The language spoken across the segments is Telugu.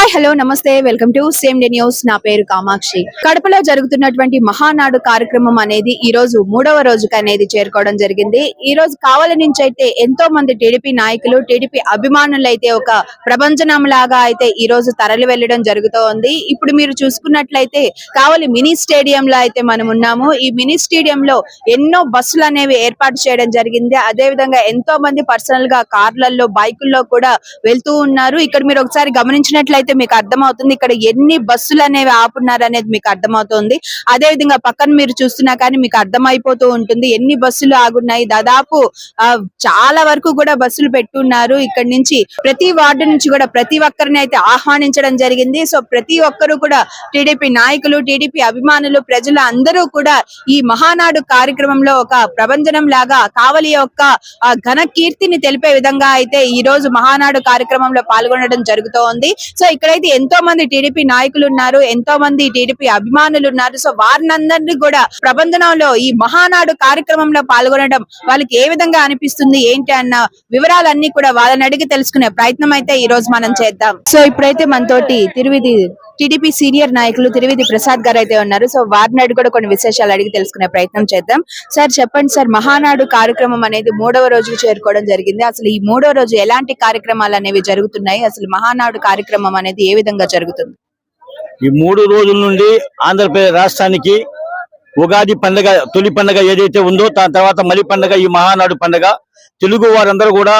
హాయ్ హలో నమస్తే welcome to same day news. నా పేరు కామాక్షి. కడపలో జరుగుతున్నటువంటి మహానాడు కార్యక్రమం అనేది ఈ రోజు మూడవ రోజుకి అనేది చేరుకోవడం జరిగింది. ఈ రోజు కావాల నుంచి అయితే ఎంతో మంది టీడీపీ నాయకులు టీడీపీ అభిమానులు అయితే ఒక ప్రపంచనం లాగా అయితే ఈ రోజు తరలి వెళ్ళడం జరుగుతోంది ఇప్పుడు మీరు చూసుకున్నట్లయితే కావలి మినీ స్టేడియం లో అయితే మనం ఉన్నాము. ఈ మినీ స్టేడియం లో ఎన్నో బస్సులు అనేవి ఏర్పాటు చేయడం జరిగింది. అదే విధంగా ఎంతో మంది పర్సనల్గా కార్లలో బైకుల్లో కూడా వెళ్తూ ఉన్నారు. ఇక్కడ మీరు ఒకసారి గమనించినట్లయితే మీకు అర్థమవుతుంది. ఇక్కడ ఎన్ని బస్సులు అనేవి ఆపున్నారు అనేది మీకు అర్థమవుతుంది. అదే విధంగా పక్కన మీరు చూస్తున్నా కానీ మీకు అర్థమైపోతూ ఉంటుంది. ఎన్ని బస్సులు ఆగున్నాయి. దాదాపు చాలా వరకు కూడా బస్సులు పెట్టున్నారు. ఇక్కడ నుంచి ప్రతి వార్డు నుంచి కూడా ప్రతి ఒక్కరిని అయితే ఆహ్వానించడం జరిగింది. సో ప్రతి ఒక్కరు కూడా టీడీపీ నాయకులు టీడీపీ అభిమానులు ప్రజలు అందరూ కూడా ఈ మహానాడు కార్యక్రమంలో ఒక ప్రభంజనం లాగా కావలి యొక్క ఘన కీర్తిని తెలిపే విధంగా అయితే ఈ రోజు మహానాడు కార్యక్రమంలో పాల్గొనడం జరుగుతోంది. సో ఇక్కడైతే ఎంతో మంది టీడీపీ నాయకులు ఉన్నారు ఎంతో మంది టీడీపీ అభిమానులు ఉన్నారు సో వారినందరినీ కూడా ప్రబంధనంలో ఈ మహానాడు కార్యక్రమంలో పాల్గొనడం వాళ్ళకి ఏ విధంగా అనిపిస్తుంది ఏంటి అన్న వివరాలన్నీ కూడా వాళ్ళని అడిగి తెలుసుకునే ప్రయత్నం అయితే ఈ రోజు మనం చేద్దాం. సో ఇప్పుడైతే మనతోటి తిరువిధి టీడీపీ సీనియర్ నాయకులు తిరువిధి ప్రసాద్ గారు అయితే ఉన్నారు. సో వారిని అడిగి కూడా కొన్ని విశేషాలు అడిగి తెలుసుకునే ప్రయత్నం చేద్దాం. సార్ చెప్పండి సార్ మహానాడు కార్యక్రమం అనేది మూడవ రోజుకు చేరుకోవడం జరిగింది. అసలు ఈ మూడవ రోజు ఎలాంటి కార్యక్రమాలు అనేవి జరుగుతున్నాయి? అసలు మహానాడు కార్యక్రమం అనేది ఏ విధంగా జరుగుతుంది? ఈ మూడు రోజుల నుండి ఆంధ్రప్రదేశ్ రాష్ట్రానికి ఉగాది పండుగ తొలి పండుగ ఏదైతే ఉందో దాని తర్వాత మలి పండుగ ఈ మహానాడు పండుగ. తెలుగు వారందరూ కూడా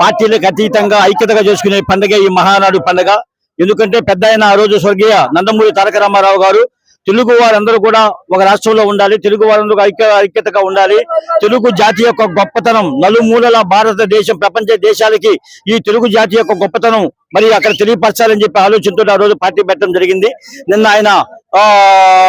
పార్టీలకు అతీతంగా ఐక్యతగా చేసుకునే పండుగ ఈ మహానాడు పండుగ. ఎందుకంటే పెద్ద ఆయన ఆ రోజు స్వర్గీయ నందమూరి తారక రామారావు గారు. తెలుగు వారందరూ కూడా ఒక రాష్ట్రంలో ఉండాలి తెలుగు వారందరూ ఐక్య ఐక్యతగా ఉండాలి. తెలుగు జాతి యొక్క గొప్పతనం నలుమూలల భారతదేశం ప్రపంచ దేశాలకి ఈ తెలుగు జాతి యొక్క గొప్పతనం మరి అక్కడ తెలియపరచాలని చెప్పి ఆలోచనతో ఆ రోజు పార్టీ పెట్టడం జరిగింది. నిన్న ఆయన ఆ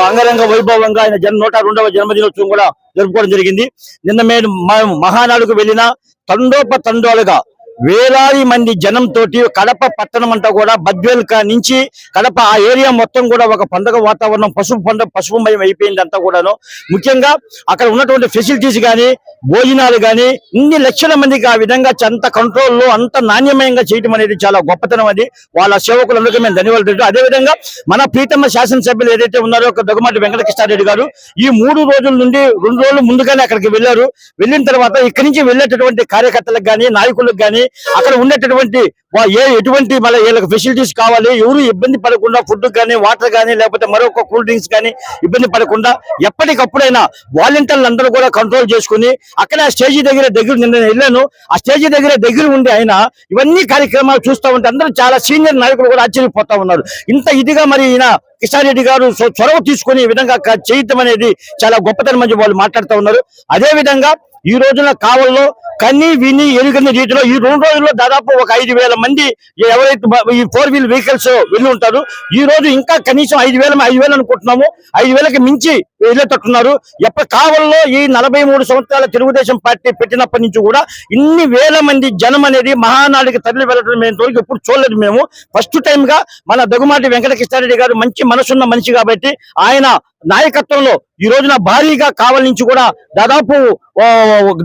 అంగరంగ వైభవంగా ఆయన జన్మ నూట రెండవ జన్మదినోత్సవం కూడా జరుపుకోవడం జరిగింది. నిన్న మేము మహానాడుకు వెళ్ళిన తండోప తండోలుగా వేలాది మంది జనంతో కడప పట్టణం అంతా కూడా బద్వేల్కా నుంచి కడప ఆ ఏరియా మొత్తం కూడా ఒక పండగ వాతావరణం పసుపు పండుగ పసుపుమయం అయిపోయింది అంతా కూడాను. ముఖ్యంగా అక్కడ ఉన్నటువంటి ఫెసిలిటీస్ కానీ భోజనాలు కానీ ఇన్ని లక్షల మందికి ఆ విధంగా అంత కంట్రోల్లో అంత నాణ్యమయంగా చేయటం అనేది చాలా గొప్పతనం అది. వాళ్ళ సేవకులందరికీ మేము ధన్యవాదాలు అదేవిధంగా అదే విధంగా మన ప్రీతమ్మ శాసనసభ్యులు ఏదైతే ఉన్నారో ఒక దొగమాటి వెంకటకృష్ణారెడ్డి గారు ఈ మూడు రోజుల నుండి రెండు రోజులు ముందుగానే అక్కడికి వెళ్ళారు. వెళ్ళిన తర్వాత ఇక్కడి నుంచి వెళ్ళేటటువంటి కార్యకర్తలకు కానీ నాయకులకు కానీ అక్కడ ఉండేటటువంటి వా- ఏ ఎటువంటి మళ్ళీ వీళ్ళకి ఫెసిలిటీస్ కావాలి ఎవరు ఇబ్బంది పడకుండా ఫుడ్ కానీ వాటర్ కానీ లేకపోతే మరొక కూల్ డ్రింక్స్ కానీ ఇబ్బంది పడకుండా ఎప్పటికప్పుడైనా వాలంటీర్లు అందరూ కూడా కంట్రోల్ చేసుకుని అక్కడ ఆ స్టేజీ దగ్గర దగ్గర నిన్న నేను వెళ్ళాను. ఆ స్టేజీ దగ్గర దగ్గర ఉండి ఆయన ఇవన్నీ కార్యక్రమాలు చూస్తూ ఉంటే అందరూ చాలా సీనియర్ నాయకులు కూడా ఆశ్చర్యపోతా ఉన్నారు. ఇంత ఇదిగా మరి ఈయన కిషారెడ్డి గారు చొరవ తీసుకుని ఈ విధంగా చేయటం అనేది చాలా గొప్పతనం అని వాళ్ళు మాట్లాడుతూ ఉన్నారు. అదే విధంగా ఈ రోజున కావల్లో కన్ని విని ఎరుగని రీతిలో ఈ రెండు రోజుల్లో దాదాపు ఒక ఐదు వేల మంది ఎవరైతే ఈ ఫోర్ వీల్ వెహికల్స్ వెళ్ళి ఉంటారు ఈ రోజు ఇంకా కనీసం ఐదు వేల ఐదు వేలు అనుకుంటున్నాము. ఐదు వేలకి మించి వెళ్ళేటట్టున్నారు ఎప్పటి కావల్లో ఈ నలభై మూడు సంవత్సరాల తెలుగుదేశం పార్టీ పెట్టినప్పటి నుంచి కూడా ఇన్ని వేల మంది జనం అనేది మహానాడికి తరలి వెళ్ళడం మేము ఎప్పుడు చూడలేదు మేము. ఫస్ట్ టైం గా మన దగుమాటి వెంకటకృష్ణారెడ్డి గారు మంచి మనసున్న మనిషి కాబట్టి ఆయన నాయకత్వంలో ఈ రోజున భారీగా కావలి నుంచి కూడా దాదాపు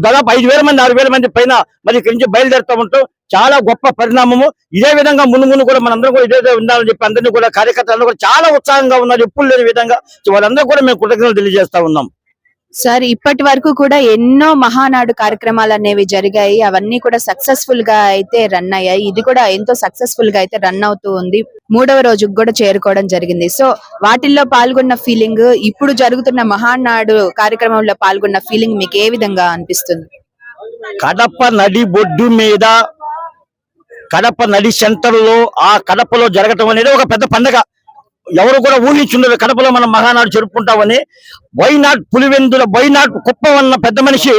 దాదాపు ఐదు వేల మంది ఆరు వేల మంది పైన మరి ఇక్కడి నుంచి బయలుదేరుతూ ఉంటాం. చాలా గొప్ప పరిణామము. ఇదే విధంగా ముందు ముందు కూడా మనందరం కూడా ఇదే ఉండాలని చెప్పి అందరినీ కూడా కార్యకర్తలు కూడా చాలా ఉత్సాహంగా ఉన్నారు. ఎప్పుడు లేని విధంగా వాళ్ళందరూ కూడా మేము కృతజ్ఞతలు తెలియజేస్తా ఉన్నాం. సార్ ఇప్పటి వరకు కూడా ఎన్నో మహానాడు కార్యక్రమాలు అనేవి జరిగాయి. అవన్నీ కూడా సక్సెస్ఫుల్గా అయితే రన్ అయ్యాయి. ఇది కూడా ఎంతో సక్సెస్ఫుల్గా అయితే రన్ అవుతూ ఉంది. మూడవ రోజుకు కూడా చేరుకోవడం జరిగింది. సో వాటిల్లో పాల్గొన్న ఫీలింగ్ ఇప్పుడు జరుగుతున్న మహానాడు కార్యక్రమంలో పాల్గొన్న ఫీలింగ్ మీకు ఏ విధంగా అనిపిస్తుంది? కడప నడి బొడ్డు మీద కడప నడి సెంటర్లో ఆ కడపలో జరగటం అనేది ఒక పెద్ద పండగ. ఎవరు కూడా ఊహించుండరు కడపలో మనం Mahanadu జరుపుకుంటామని. Why not Pulivendula why not Kuppam పెద్ద మనిషి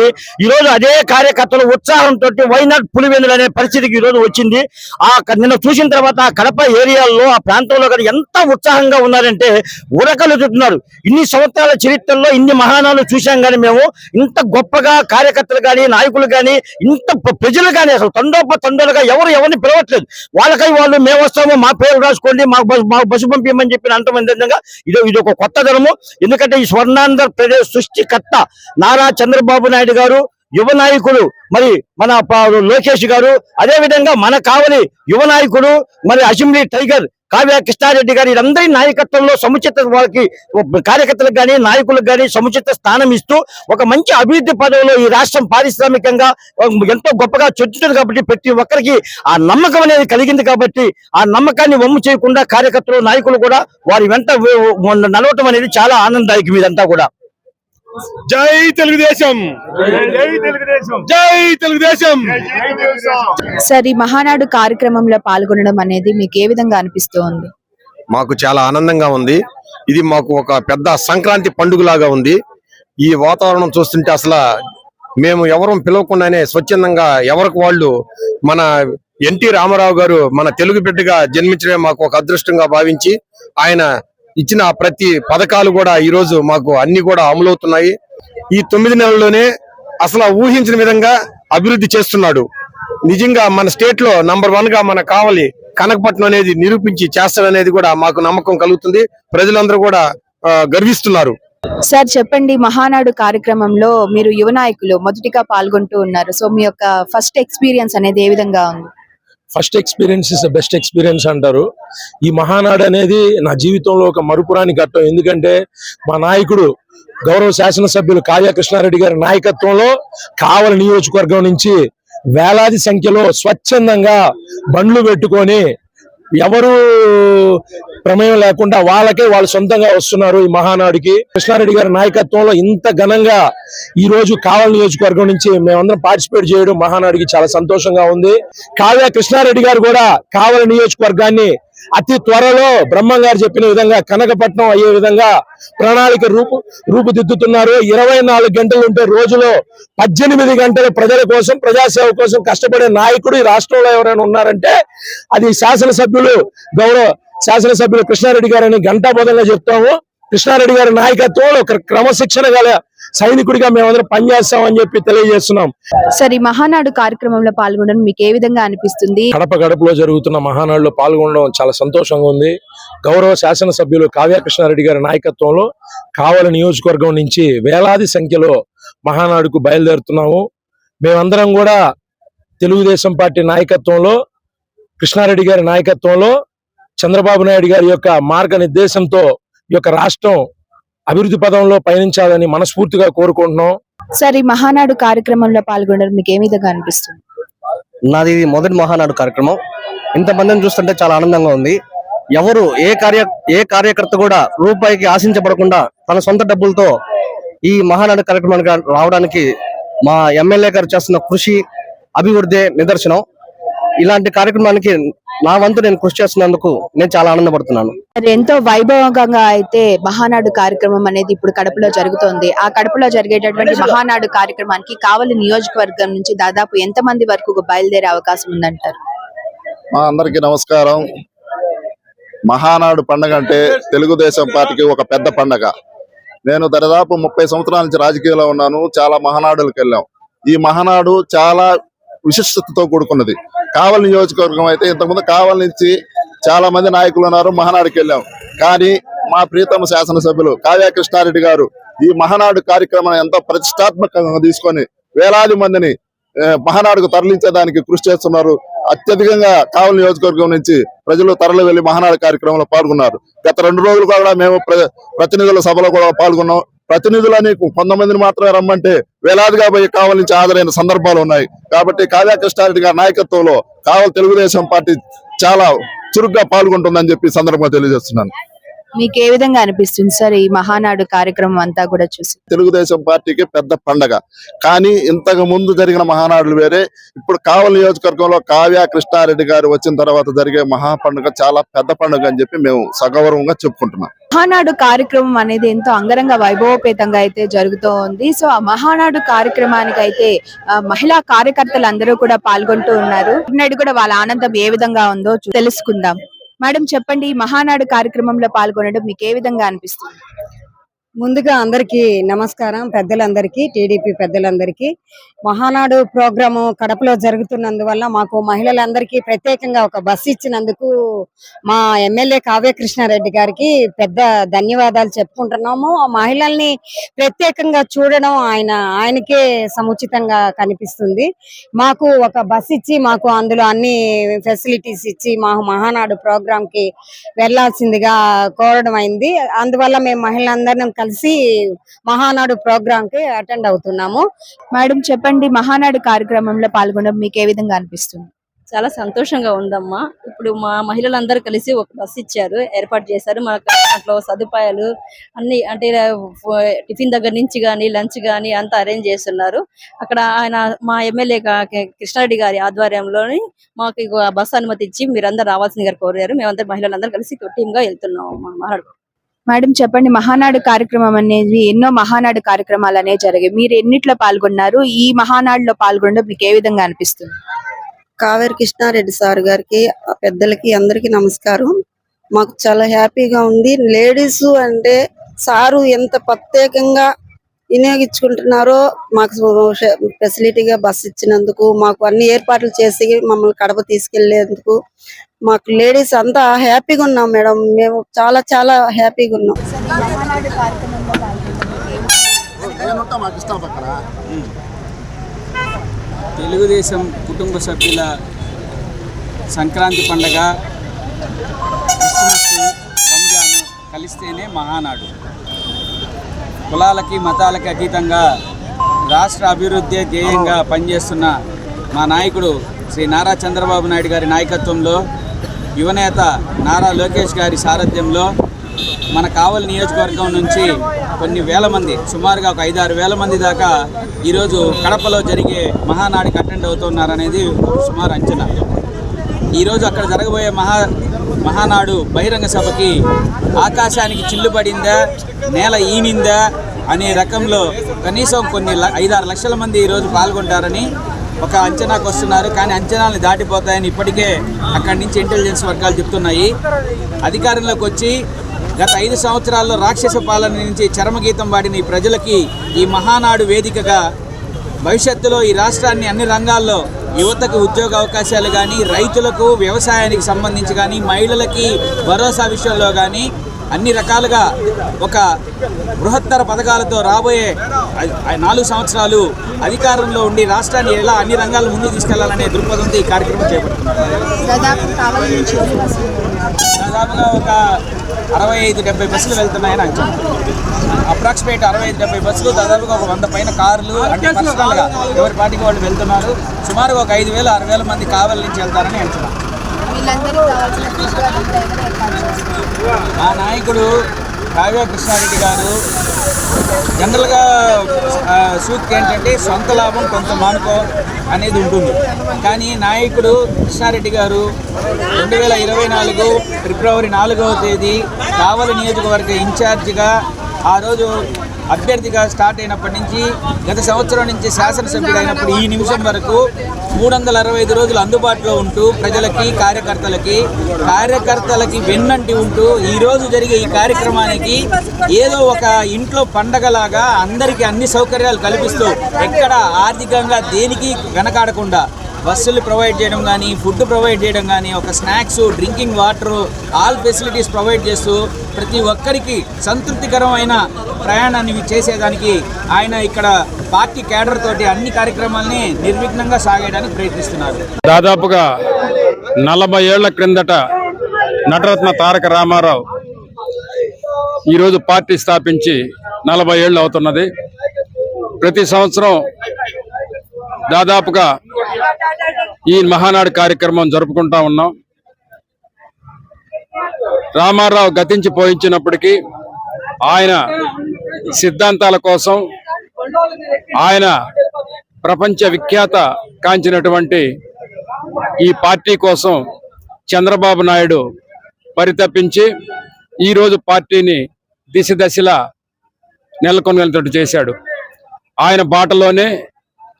ఈరోజు అదే కార్యకర్తలు ఉత్సాహంతో వైనాట్ పులివెందులు అనే పరిస్థితికి ఈరోజు వచ్చింది. ఆ నిన్న చూసిన తర్వాత ఆ కడప ఏరియాలో ఆ ప్రాంతంలో కూడా ఎంత ఉత్సాహంగా ఉన్నారంటే ఉరకలు చుట్టున్నారు ఇన్ని సంవత్సరాల చరిత్రలో ఇన్ని మహానాలు చూశాం కానీ మేము ఇంత గొప్పగా కార్యకర్తలు కానీ నాయకులు కానీ ఇంత ప్ర- ప్రజలు కానీ అసలు తండోప తండోలుగా ఎవరు ఎవరిని పిలవట్లేదు. వాళ్ళకై వాళ్ళు మేము వస్తాము మా పేరు రాసుకోండి మాకు బస్సు పంపించమని చెప్పి అంటాం విధంగా ఇది ఇది ఒక కొత్త ధరము. ఎందుకంటే ఈ స్వర్ణాంధ్రప్రదేశ్ సృష్టికర్త నారా చంద్రబాబు నాయుడు గారు యువ నాయకుడు మరి మన లోకేష్ గారు అదే విధంగా మన కావలి యువ నాయకుడు మరి అసెంబ్లీ టైగర్ కావ్య కృష్ణారెడ్డి గారు వీరందరి నాయకత్వంలో సముచిత వాళ్ళకి కార్యకర్తలకు కానీ నాయకులకు కానీ సముచిత స్థానం ఇస్తూ ఒక మంచి అభివృద్ధి పదవిలో ఈ రాష్ట్రం పారిశ్రామికంగా ఎంతో గొప్పగా చొచ్చుతుంది కాబట్టి ప్రతి ఒక్కరికి ఆ నమ్మకం అనేది కలిగింది కాబట్టి ఆ నమ్మకాన్ని వమ్ము చేయకుండా కార్యకర్తలు నాయకులు కూడా వారి వెంట నడవటం అనేది చాలా ఆనందదాయకం ఇదంతా కూడా. జై తెలుగుదేశం. జై తెలుగుదేశం. సార్ ఈ మహానాడు కార్యక్రమంలో పాల్గొనడం అనేది మీకు ఏ విధంగా అనిపిస్తోంది? మాకు చాలా ఆనందంగా ఉంది. ఇది మాకు ఒక పెద్ద సంక్రాంతి పండుగలాగా ఉంది. ఈ వాతావరణం చూస్తుంటే అసలు మేము ఎవరు పిలవకుండానే స్వచ్ఛందంగా ఎవరికి వాళ్ళు మన ఎన్టీ రామారావు గారు మన తెలుగు బిడ్డగా జన్మించడమే మాకు ఒక అదృష్టంగా భావించి ఆయన ఇచ్చిన ప్రతి పథకాలు కూడా ఈ రోజు మాకు అన్ని కూడా అమలవుతున్నాయి. ఈ తొమ్మిది నెలల్లోనే అసలు ఊహించిన విధంగా అభివృద్ధి చేస్తున్నాడు. నిజంగా మన స్టేట్లో నంబర్ వన్గా మన కావాలి కనకపట్నం అనేది నిరూపించి చేస్తాడనేది కూడా మాకు నమ్మకం కలుగుతుంది. ప్రజలందరూ కూడా గర్విస్తున్నారు. సార్ చెప్పండి మహానాడు కార్యక్రమంలో మీరు యువ నాయకులు మొదటిగా పాల్గొంటూ ఉన్నారు. సో మీ యొక్క ఫస్ట్ ఎక్స్పీరియన్స్ అనేది ఏ విధంగా ఉంది? First experience is the best experience అంటారు. ఈ మహానాడు అనేది నా జీవితంలో ఒక మరుపురాని ఘట్టం. ఎందుకంటే మా నాయకుడు గౌరవ శాసనసభ్యులు కావ్య కృష్ణారెడ్డి గారి నాయకత్వంలో కావల నియోజకవర్గం నుంచి వేలాది సంఖ్యలో స్వచ్ఛందంగా బండ్లు పెట్టుకొని ఎవరు ప్రమేయం లేకుండా వాళ్ళకే వాళ్ళు సొంతంగా వస్తున్నారు ఈ మహానాడుకి. కృష్ణారెడ్డి గారి నాయకత్వంలో ఇంత ఘనంగా ఈ రోజు కావల నియోజకవర్గం నుంచి మేమందరం పార్టిసిపేట్ చేయడం మహానాడుకి చాలా సంతోషంగా ఉంది. కావ్య కృష్ణారెడ్డి గారు కూడా కావల నియోజకవర్గాన్ని అతి త్వరలో బ్రహ్మం గారు చెప్పిన విధంగా కనకపట్నం అయ్యే విధంగా ప్రణాళిక రూపు రూపుదిద్దుతున్నారు. ఇరవై నాలుగు గంటలు ఉంటే రోజులో పద్దెనిమిది గంటలు ప్రజల కోసం ప్రజాసేవ కోసం కష్టపడే నాయకుడు ఈ రాష్ట్రంలో ఎవరైనా ఉన్నారంటే అది శాసనసభ్యులు గౌరవ శాసనసభ్యులు కృష్ణారెడ్డి గారు అని గంటా ఘంటాబోధంగా చెప్తాము. కృష్ణారెడ్డి గారి నాయకత్వంలో ఒక క్రమశిక్షణ గల సైనికుడిగా మేమందరం పనిచేస్తామని చెప్పి తెలియజేస్తున్నాం. సార్ ఈ మహానాడు కార్యక్రమంలో పాల్గొనడం మీకు ఏ విధంగా అనిపిస్తుంది? కడప గడపలో జరుగుతున్న మహానాడులో పాల్గొనడం చాలా సంతోషంగా ఉంది. గౌరవ శాసనసభ్యులు కావ్య కృష్ణారెడ్డి గారి నాయకత్వంలో కావలి నియోజకవర్గం నుంచి వేలాది సంఖ్యలో మహానాడుకు బయలుదేరుతున్నాము. మేమందరం కూడా తెలుగుదేశం పార్టీ నాయకత్వంలో కృష్ణారెడ్డి గారి నాయకత్వంలో చంద్రబాబు నాయుడు గారి యొక్క మార్గనిర్దేశంతో ఈ యొక్క రాష్ట్రం అభివృద్ధి పదంలో పయనించాలని మనస్ఫూర్తిగా కోరుకుంటున్నాం. సార్ ఈ మహానాడు కార్యక్రమంలో పాల్గొనడం మీకు ఏ విధంగా అనిపిస్తుంది? నాది ఇది మొదటి మహానాడు కార్యక్రమం. ఇంతమందిని చూస్తుంటే చాలా ఆనందంగా ఉంది. ఎవరు ఏ కార్య ఏ కార్యకర్త కూడా రూపాయికి ఆశించబడకుండా తన సొంత డబ్బులతో ఈ మహానాడు కార్యక్రమానికి రావడానికి మా ఎమ్మెల్యే గారు చేస్తున్న కృషి అభివృద్ధి నిదర్శనం. ఇలాంటి కార్యక్రమానికి నా వంతు నేను కృషి చేస్తున్నందుకు నేను చాలా ఆనందపడుతున్నాను. ఎంతో వైభవంగా అయితే మహానాడు కార్యక్రమం అనేది ఇప్పుడు కడపలో జరుగుతోంది. ఆ కడపలో జరిగేటటువంటి మహానాడు కార్యక్రమానికి కావలి నియోజకవర్గం నుంచి దాదాపు ఎంత మంది వరకు బయలుదేరే అవకాశం ఉందంటారు? మా అందరికీ నమస్కారం. మహానాడు పండగ అంటే తెలుగుదేశం పార్టీకి ఒక పెద్ద పండగ. నేను దరిదాపు ముప్పై సంవత్సరాల నుంచి రాజకీయాల్లో ఉన్నాను. చాలా మహానాడులకు వెళ్ళాం. ఈ మహానాడు చాలా విశిష్టతతో కూడుకున్నది. కావలి నియోజకవర్గం అయితే ఇంతకుముందు కావలి నుంచి చాలా మంది నాయకులు ఉన్నారు మహానాడుకి వెళ్ళాం. కానీ మా ప్రీతమ శాసనసభ్యులు కావ్య కృష్ణారెడ్డి గారు ఈ మహానాడు కార్యక్రమాన్ని ఎంతో ప్రతిష్టాత్మకంగా తీసుకొని వేలాది మందిని మహానాడుకు తరలించడానికి కృషి చేస్తున్నారు. అత్యధికంగా కావలి నియోజకవర్గం నుంచి ప్రజలు తరలి వెళ్ళి మహానాడు కార్యక్రమంలో పాల్గొన్నారు. గత రెండు రోజులు కూడా మేము ప్ర- ప్రతినిధుల సభలో కూడా పాల్గొన్నాం. ప్రతినిధులని కొంతమందిని మాత్రమే రమ్మంటే వేలాదిగా పోయి కావలి నుంచి హాజరైన సందర్భాలు ఉన్నాయి. కాబట్టి కాజా కృష్ణారెడ్డి గారి నాయకత్వంలో కావలి తెలుగుదేశం పార్టీ చాలా చురుగ్గా పాల్గొంటుందని చెప్పి సందర్భంగా తెలియజేస్తున్నాను. మీకు ఏ విధంగా అనిపిస్తుంది సార్ ఈ మహానాడు కార్యక్రమం అంతా కూడా చూసి? తెలుగుదేశం పార్టీకి పెద్ద పండగ. కానీ ఇంతకు ముందు జరిగిన మహానాడులు వేరే. ఇప్పుడు కావలి నియోజకవర్గంలో కావ్య కృష్ణారెడ్డి గారు వచ్చిన తర్వాత జరిగే మహా పండుగ చాలా పెద్ద పండుగ అని చెప్పి మేము సగౌరవంగా చెప్పుకుంటున్నాం. మహానాడు కార్యక్రమం అనేది ఎంతో అంగరంగ వైభవపేతంగా అయితే జరుగుతూ ఉంది. సో ఆ మహానాడు కార్యక్రమానికి అయితే మహిళా కార్యకర్తలు అందరూ కూడా పాల్గొంటూ ఉన్నారు. కూడా వాళ్ళ ఆనందం ఏ విధంగా ఉందో తెలుసుకుందాం. మేడం చెప్పండి ఈ మహానాడు కార్యక్రమంలో పాల్గొనడం మీకు ఏ విధంగా అనిపిస్తుంది? ముందుగా అందరికీ నమస్కారం. పెద్దలందరికీ టీడీపీ పెద్దలందరికీ. మహానాడు ప్రోగ్రాము కడపలో జరుగుతున్నందువల్ల మాకు మహిళలందరికీ ప్రత్యేకంగా ఒక బస్సు ఇచ్చినందుకు మా ఎమ్మెల్యే కావ్య కృష్ణారెడ్డి గారికి పెద్ద ధన్యవాదాలు చెప్పుకుంటున్నాము. ఆ మహిళల్ని ప్రత్యేకంగా చూడడం ఆయన ఆయనకే సముచితంగా కనిపిస్తుంది. మాకు ఒక బస్ ఇచ్చి మాకు అందులో అన్ని ఫెసిలిటీస్ ఇచ్చి మా మహానాడు ప్రోగ్రాంకి వెళ్ళాల్సిందిగా కోరడం అయింది. అందువల్ల మేము మహిళలందరం కలిసి మహానాడు ప్రోగ్రామ్కి అటెండ్ అవుతున్నాము. మేడం చెప్పండి మహానాడు కార్యక్రమంలో పాల్గొనడం మీకు ఏ విధంగా అనిపిస్తుంది? చాలా సంతోషంగా ఉందమ్మా. ఇప్పుడు మా మహిళలందరూ కలిసి ఒక బస్ ఇచ్చారు ఏర్పాటు చేశారు. మనకు దాంట్లో సదుపాయాలు అన్ని అంటే టిఫిన్ దగ్గర నుంచి కానీ లంచ్ కానీ అంతా అరేంజ్ చేస్తున్నారు. అక్కడ ఆయన మా ఎమ్మెల్యే కృష్ణారెడ్డి గారి ఆధ్వర్యంలోని మాకు బస్సు అనుమతి ఇచ్చి మీరందరూ రావాల్సిందిగా కోరారు. మేమందరం మహిళలందరూ కలిసి టీమ్గా వెళ్తున్నాం అమ్మా మేడం చెప్పండి మహానాడు కార్యక్రమం అనేది ఎన్నో మహానాడు కార్యక్రమాలు అనేవి జరిగాయి. మీరు ఎన్నిట్లో పాల్గొన్నారు? ఈ మహానాడులో పాల్గొనడం మీకు ఏ విధంగా అనిపిస్తుంది? కావేరి కృష్ణారెడ్డి సార్ గారికి పెద్దలకి అందరికి నమస్కారం. మాకు చాలా హ్యాపీగా ఉంది. లేడీస్ అంటే సారు ఎంత ప్రత్యేకంగా వినియోగించుకుంటున్నారో మాకు ఫెసిలిటీగా బస్సు ఇచ్చినందుకు మాకు అన్ని ఏర్పాట్లు చేసి మమ్మల్ని కడప తీసుకెళ్ళేందుకు మాకు లేడీస్ అంతా హ్యాపీగా ఉన్నాం మేడం. మేము చాలా చాలా హ్యాపీగా ఉన్నాం. తెలుగుదేశం కుటుంబ సభ్యుల సంక్రాంతి పండగ క్రిస్మస్ రంజాన్ కలిస్తేనే మహానాడు. కులాలకి మతాలకి అతీతంగా రాష్ట్ర అభివృద్ధి ధ్యేయంగా పనిచేస్తున్న మా నాయకుడు శ్రీ నారా చంద్రబాబు నాయుడు గారి నాయకత్వంలో యువనేత నారా లోకేష్ గారి సారథ్యంలో మన కావలి నియోజకవర్గం నుంచి కొన్ని వేల మంది సుమారుగా ఒక ఐదారు వేల మంది దాకా ఈరోజు కడపలో జరిగే మహానాడికి అటెండ్ అవుతున్నారనేది సుమారు అంచనా. ఈరోజు అక్కడ జరగబోయే మహా మహానాడు బహిరంగ సభకి ఆకాశానికి చిల్లు పడిందా నేల ఈనిందా అనే రకంలో కనీసం కొన్ని ల- ఐదారు లక్షల మంది ఈరోజు పాల్గొంటారని ఒక అంచనాకు వస్తున్నారు కానీ అంచనాలను దాటిపోతాయని ఇప్పటికే అక్కడి నుంచి ఇంటెలిజెన్స్ వర్గాలు చెప్తున్నాయి. అధికారంలోకి వచ్చి గత ఐదు సంవత్సరాల్లో రాక్షస పాలన నుంచి చరమగీతం వాడిన ఈ ప్రజలకి ఈ మహానాడు వేదికగా భవిష్యత్తులో ఈ రాష్ట్రాన్ని అన్ని రంగాల్లో యువతకు ఉద్యోగ అవకాశాలు కానీ రైతులకు వ్యవసాయానికి సంబంధించి కానీ మహిళలకి భరోసా విషయంలో కానీ అన్ని రకాలుగా ఒక బృహత్తర పథకాలతో రాబోయే నాలుగు సంవత్సరాలు అధికారంలో ఉండి రాష్ట్రాన్ని ఎలా అన్ని రంగాల్లో ముందుకు తీసుకెళ్ళాలనే దృక్పథంతో ఈ కార్యక్రమం చేపడుతున్నారు. దాదాపుగా ఒక అరవై ఐదు డెబ్బై బస్సులు వెళ్తున్నాయని అంచనా అప్రాక్సిమేట్ అరవై ఐదు డెబ్బై బస్సులు దాదాపుగా ఒక వంద పైన కార్లు అంటే పర్సనల్గా ఎవరి పార్టీకి వాళ్ళు వెళ్తున్నారు. సుమారు ఒక ఐదు వేల ఆరు వేల మంది కావలి నుంచి వెళ్తారని అంచనా వీళ్ళందరికీ కావాల్సిన ఏర్పాటు మా నాయకుడు కావ్య కృష్ణారెడ్డి గారు జనరల్గా సూక్తి ఏంటంటే సొంత లాభం కొంత మానుకో అనేది ఉంటుంది. కానీ నాయకుడు కృష్ణారెడ్డి గారు రెండు వేల ఇరవై నాలుగు ఫిబ్రవరి నాలుగవ తేదీ కావలి నియోజకవర్గ ఇన్ఛార్జిగా ఆ రోజు అభ్యర్థిగా స్టార్ట్ అయినప్పటి నుంచి గత సంవత్సరం నుంచి శాసనసభ్యుడు అయినప్పుడు ఈ నిమిషం వరకు మూడు వందల అరవై ఐదు రోజులు అందుబాటులో ఉంటూ ప్రజలకి కార్యకర్తలకి కార్యకర్తలకి వెన్నంటి ఉంటూ ఈరోజు జరిగే ఈ కార్యక్రమానికి ఏదో ఒక ఇంట్లో పండగలాగా అందరికీ అన్ని సౌకర్యాలు కల్పిస్తూ ఎక్కడ ఆర్థికంగా దేనికి వెనకాడకుండా బస్సులు ప్రొవైడ్ చేయడం కానీ ఫుడ్ ప్రొవైడ్ చేయడం కానీ ఒక snacks drinking water all facilities provide చేస్తూ ప్రతి ఒక్కరికి సంతృప్తికరమైన ప్రయాణాన్ని చేసేదానికి ఆయన ఇక్కడ పార్టీ కేడర్ తోటి అన్ని కార్యక్రమాల్ని నిర్విఘ్నంగా సాగేయడానికి ప్రయత్నిస్తున్నారు. దాదాపుగా నలభై ఏళ్ళ క్రిందట నటరత్న తారక రామారావు ఈరోజు పార్టీ స్థాపించి నలభై ఏళ్ళు అవుతున్నది. ప్రతి సంవత్సరం దాదాపుగా ఈ మహానాడు కార్యక్రమం జరుపుకుంటా ఉన్నాం. రామారావు గతించి పోయించినప్పటికీ ఆయన సిద్ధాంతాల కోసం ఆయన ప్రపంచ విఖ్యాత కాంచినటువంటి ఈ పార్టీ కోసం చంద్రబాబు నాయుడు పరితపించి ఈరోజు పార్టీని దిశ దశలా నెలకొనేటట్టు చేశాడు. ఆయన బాటలోనే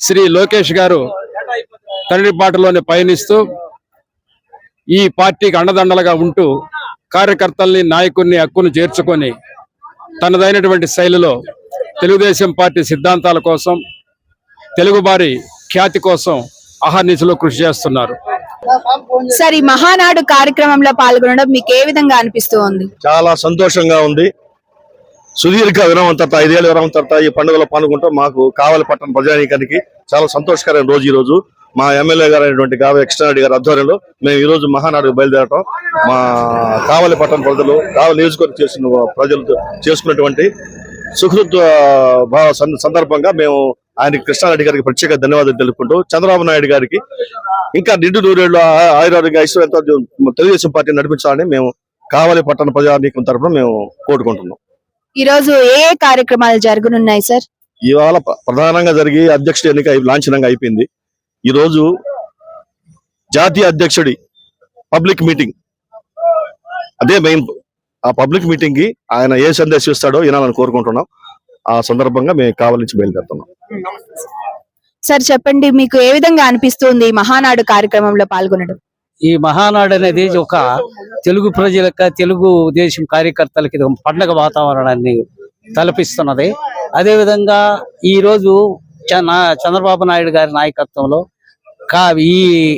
శ్రీ లోకేష్ గారు తండ్రి బాటలోనే పయనిస్తూ ఈ పార్టీకి అండదండలుగా ఉంటూ కార్యకర్తల్ని నాయకుల్ని హక్కును చేర్చుకొని తనదైనటువంటి శైలిలో తెలుగుదేశం పార్టీ సిద్ధాంతాల కోసం తెలుగు వారి ఖ్యాతి కోసం అహర్నిశలో కృషి చేస్తున్నారు. సార్ ఈ మహానాడు కార్యక్రమంలో పాల్గొనడం మీకు ఏ విధంగా అనిపిస్తూ ఉంది? చాలా సంతోషంగా ఉంది. సుదీర్ఘ విరామం తర్వాత ఐదేళ్ళ విరామం తర్వాత ఈ పండుగలో పాల్గొంటాం. మాకు కావలి పట్టణ ప్రజానీకానికి చాలా సంతోషకరమైన రోజు ఈ రోజు. మా ఎమ్మెల్యే గారు అయినటువంటి కావలి కృష్ణారెడ్డి గారి ఆధ్వర్యంలో మేము ఈ రోజు మహానాడుకు బయలుదేరటం. మా కావలి పట్టణ ప్రజలు కావలి నియోజకవర్గం చేసిన ప్రజలు చేసుకున్నటువంటి సుహృత్ భావ సందర్భంగా మేము ఆయన కృష్ణారెడ్డి గారికి ప్రత్యేక ధన్యవాదాలు తెలుపుకుంటూ చంద్రబాబు నాయుడు గారికి ఇంకా నిండు నూరేళ్ళు ఆ- ఆయురారోగ్య ఐశ్వర్యంతో తెలుగుదేశం పార్టీ నడిపించాలని మేము కావలి పట్టణ ప్రజానీకం తరపున మేము కోరుకుంటున్నాం. ఈ రోజు ఏ ఏ కార్యక్రమాలు జరగనున్నాయి సార్? ఇవాళ ప్ర- ప్రధానంగా జరిగి అధ్యక్షుడి ఎన్నిక లాంఛనంగా అయిపోయింది. ఈ రోజు జాతీయ అధ్యక్షుడి పబ్లిక్ మీటింగ్. అదే మెయిన్ ఆ పబ్లిక్ మీటింగ్కి ఆయన ఏ సందేశం ఇస్తాడో వినాలని కోరుకుంటున్నాం. ఆ సందర్భంగా మేము కావలి నుంచి బయలుదేరుతున్నాం. సార్ చెప్పండి మీకు ఏ విధంగా అనిపిస్తుంది మహానాడు కార్యక్రమంలో పాల్గొనడం? ఈ మహానాడు అనేది ఒక తెలుగు ప్రజలకు తెలుగు దేశం కార్యకర్తలకి పండగ వాతావరణాన్ని తలపిస్తున్నది. అదేవిధంగా ఈ రోజు చ- చంద్రబాబు నాయుడు గారి నాయకత్వంలో కా ఈ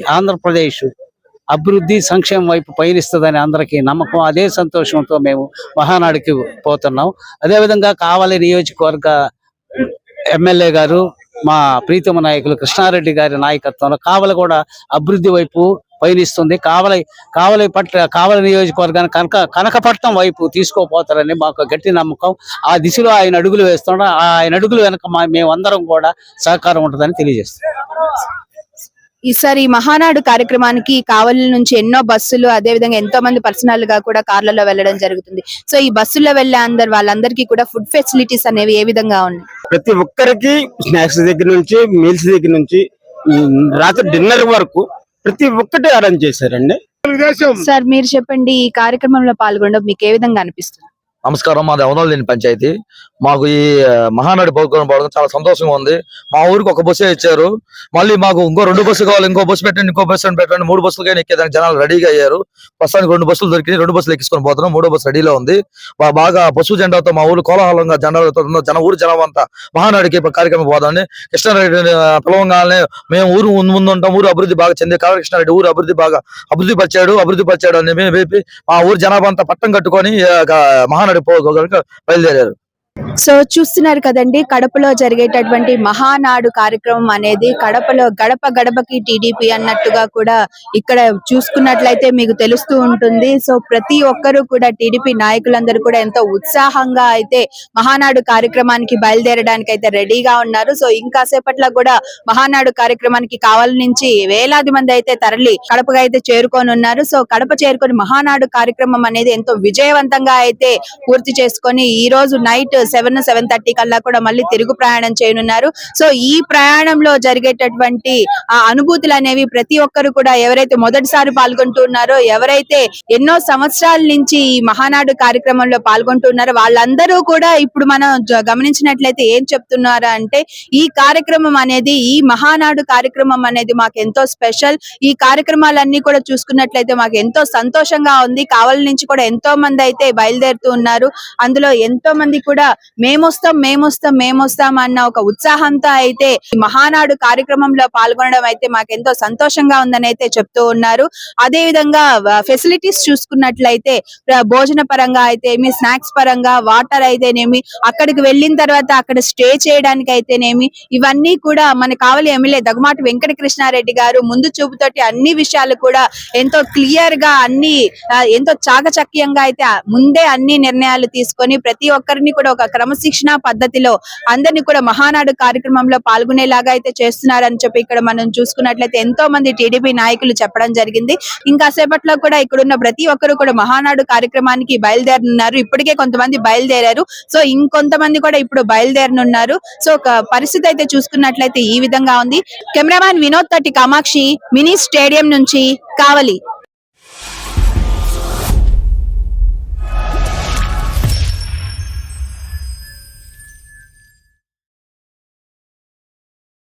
ఆంధ్రప్రదేశ్ అభివృద్ధి సంక్షేమం వైపు పయనిస్తుందని అందరికీ నమ్మకం అదే సంతోషంతో మేము మహానాడుకి పోతున్నాం. అదేవిధంగా కావలి నియోజకవర్గ ఎమ్మెల్యే గారు మా ప్రీతమ నాయకులు కృష్ణారెడ్డి గారి నాయకత్వంలో కావలి కూడా అభివృద్ధి వైపు పయనిస్తుంది. కావలి కావలి పట్ల కావలి నియోజకవర్గాన్ని కనక కనకపట్నం వైపు తీసుకోపోతారని మాకు గట్టి నమ్మకం. ఆ దిశలో ఆయన అడుగులు వేస్తున్నాడు ఆ ఆయన అడుగులు వెనక మా మేమందరం కూడా సహకారం ఉంటుందని తెలియజేస్తాం ఈసారి మహానాడు కార్యక్రమానికి కావలి నుంచి ఎన్నో బస్సులు అదే విధంగా ఎంతో మంది పర్సనల్గా కూడా కార్లలో వెళ్ళడం జరుగుతుంది. సో ఈ బస్సుల్లో వెళ్ళే అందరు వాళ్ళందరికీ కూడా ఫుడ్ ఫెసిలిటీస్ అనేవి ఏ విధంగా ఉన్నాయి? ప్రతి ఒక్కరికి స్నాక్స్ దగ్గర నుంచి మీల్స్ దగ్గర నుంచి రాత్రి డిన్నర్ వరకు ప్రతి ఒక్కటి అరేంజ్ చేశారండి? సార్ మీరు చెప్పండి ఈ కార్యక్రమంలో పాల్గొనడం మీకు ఏ విధంగా అనిపిస్తుంది? నమస్కారం మాది అవనోలు పంచాయతీ. మాకు ఈ మహానాడు ప్రోగ్రాం పోవడం చాలా సంతోషంగా ఉంది. మా ఊరికి ఒక బస్సే ఇచ్చారు. మళ్ళీ మాకు ఇంకో రెండు బస్సులు కావాలి ఇంకో బస్సు పెట్టండి ఇంకో బస్సు పెట్టండి మూడు బస్సులకైనా ఎక్కేదానికి జనాలు రెడీగా అయ్యారు. ప్రస్తుతానికి రెండు బస్సులు దొరికినాయి రెండు బస్సులు ఎక్కించుకొని పోతున్నాం మూడో బస్సు రెడీలో ఉంది. బాగా పశువు జెండాతో మా ఊరు కోలాహలంగా జెండాలతో జన ఊరు జనం అంతా మహానాడికి కార్యక్రమం పోదామని కృష్ణారెడ్డి పిలవంగానే మేము ఊరు ముందు ముందు ఉంటాం ఊరు అభివృద్ధి బాగా చెంది కావాలి కృష్ణారెడ్డి ఊరు అభివృద్ధి బాగా అభివృద్ధి పరిచాడు అభివృద్ధి పరిచాడు అని మేము మా ఊరు జనాభా అంతా పట్టం కట్టుకొని మహానాడు గా- పోగలక బయలుదేరారు. సో చూస్తున్నారు కదండి కడపలో జరిగేటటువంటి మహానాడు కార్యక్రమం అనేది కడపలో గడప గడపకి టీడీపీ అన్నట్టుగా కూడా ఇక్కడ చూసుకున్నట్లయితే మీకు తెలుస్తూ ఉంటుంది. సో ప్రతి ఒక్కరూ కూడా టీడీపీ నాయకులందరూ కూడా ఎంతో ఉత్సాహంగా అయితే మహానాడు కార్యక్రమానికి బయలుదేరడానికి అయితే రెడీగా ఉన్నారు. సో ఇంకా సేపట్లో కూడా మహానాడు కార్యక్రమానికి కావాల నుంచి వేలాది మంది అయితే తరలి కడపగా అయితే చేరుకొని ఉన్నారు. సో కడప చేరుకొని మహానాడు కార్యక్రమం అనేది ఎంతో విజయవంతంగా అయితే పూర్తి చేసుకొని ఈ రోజు నైట్ సెవెన్ సెవెన్ థర్టీ కల్లా కూడా మళ్ళీ తిరుగు ప్రయాణం చేయనున్నారు. సో ఈ ప్రయాణంలో జరిగేటటువంటి ఆ అనుభూతులు అనేవి ప్రతి ఒక్కరు కూడా ఎవరైతే మొదటిసారి పాల్గొంటున్నారో ఎవరైతే ఎన్నో సంవత్సరాల నుంచి ఈ మహానాడు కార్యక్రమంలో పాల్గొంటున్నారో వాళ్ళందరూ కూడా ఇప్పుడు మనం గమనించినట్లయితే ఏం చెప్తున్నారు అంటే ఈ కార్యక్రమం అనేది ఈ మహానాడు కార్యక్రమం అనేది మాకు ఎంతో స్పెషల్. ఈ కార్యక్రమాలన్నీ కూడా చూసుకున్నట్లయితే మాకు ఎంతో సంతోషంగా ఉంది. కావలి నుంచి కూడా ఎంతో మంది అయితే బయలుదేరుతూ ఉన్నారు. అందులో ఎంతో మంది కూడా మేమొస్తాం మేమొస్తాం మేమొస్తాం అన్న ఒక ఉత్సాహంతో అయితే మహానాడు కార్యక్రమంలో పాల్గొనడం అయితే మాకు ఎంతో సంతోషంగా ఉందని అయితే చెప్తూ ఉన్నారు. అదే విధంగా ఫెసిలిటీస్ చూసుకున్నట్లయితే భోజన పరంగా అయితేనేమి స్నాక్స్ పరంగా వాటర్ అయితేనేమి అక్కడికి వెళ్ళిన తర్వాత అక్కడ స్టే చేయడానికి అయితేనేమి ఇవన్నీ కూడా మన కావలి ఎమ్మెల్యే దగ్గుమాటి వెంకట కృష్ణారెడ్డి గారు ముందు చూపుతోటి అన్ని విషయాలు కూడా ఎంతో క్లియర్గా అన్ని ఎంతో చాకచక్యంగా అయితే ముందే అన్ని నిర్ణయాలు తీసుకొని ప్రతి ఒక్కరిని కూడా ఒక క్రమశిక్షణ పద్ధతిలో అందరినీ కూడా మహానాడు కార్యక్రమంలో పాల్గొనేలాగా అయితే చేస్తున్నారని చెప్పి ఇక్కడ మనం చూసుకున్నట్లయితే ఎంతో మంది టీడీపీ నాయకులు చెప్పడం జరిగింది. ఇంకా సేపట్లో కూడా ఇక్కడ ఉన్న ప్రతి ఒక్కరు కూడా మహానాడు కార్యక్రమానికి బయలుదేరనున్నారు. ఇప్పటికే కొంతమంది బయలుదేరారు. సో ఇంకొంతమంది కూడా ఇప్పుడు బయలుదేరనున్నారు. సో ఒక పరిస్థితి అయితే చూసుకున్నట్లయితే ఈ విధంగా ఉంది. కెమెరామ్యాన్ వినోద్ తట్టి కామాక్షి మినీ స్టేడియం నుంచి కావలి.